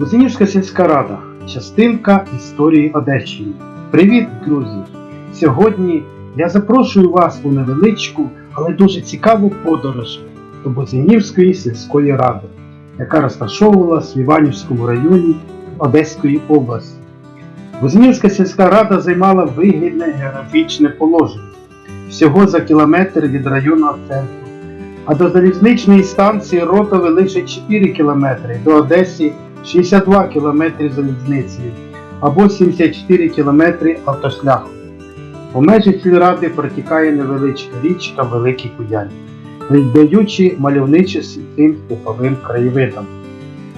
Лозинівська сільська рада. Частинка історії Одещини. Привіт, друзі! Сьогодні я запрошую вас у невеличку, але дуже цікаву подорож до Бозинівської сільської ради, яка розташовувалась в Іванівському районі Одеської області. Бозинівська сільська рада займала вигідне географічне положення всього за кілометр від районного центру, а до залізничної станції Ротове лише 4 кілометри, до Одеси 62 кілометри залізницею або 74 кілометри автошляху. У межі сільради протікає невеличка річка Великий Куяль, віддаючи мальовниче цим степовим краєвидам.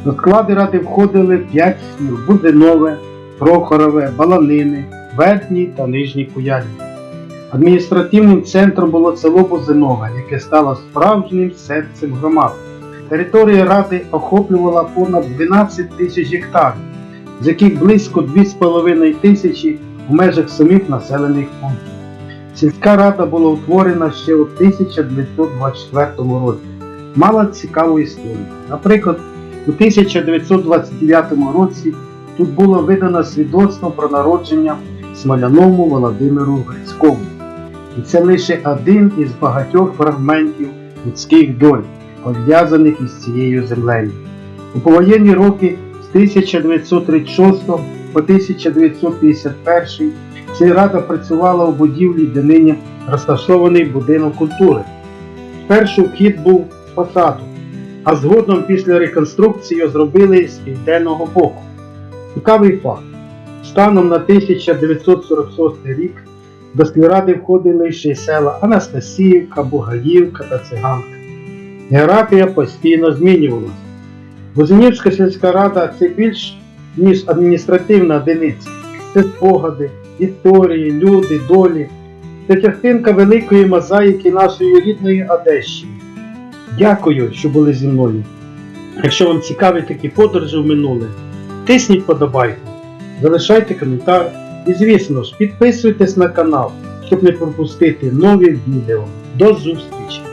До складу ради входили 5 сіл Бузинове, Прохорове, Баланини, Верхній та Нижній Куялі. Адміністративним центром було село Бузинове, яке стало справжнім серцем громади. Територія ради охоплювала понад 12 тисяч гектарів, з яких близько 2,5 тисячі в межах самих населених пунктів. Сільська рада була утворена ще у 1924 році. Мала цікаву історію. Наприклад, у 1929 році тут було видано свідоцтво про народження Смоляному Володимиру Грицькому. І це лише один із багатьох фрагментів людських доль, пов'язаних із цією землею. У повоєнні роки з 1936 по 1951 сільрада працювала у будівлі, де нині розташований будинок культури. Спершу вхід був з фасаду, а згодом після реконструкції зробили з південного боку. Цікавий факт. Станом на 1946 рік до сільради входили ще й села Анастасіївка, Бугаївка та Циганка. Географія постійно змінювалася. Бузинівська сільська рада це більш ніж адміністративна одиниця. Це спогади, історії, люди, долі. Це частинка великої мозаїки нашої рідної Одещини. Дякую, що були зі мною. Якщо вам цікаві такі подорожі в минуле, тисніть подобайку, залишайте коментар і, звісно ж, підписуйтесь на канал, щоб не пропустити нові відео. До зустрічі!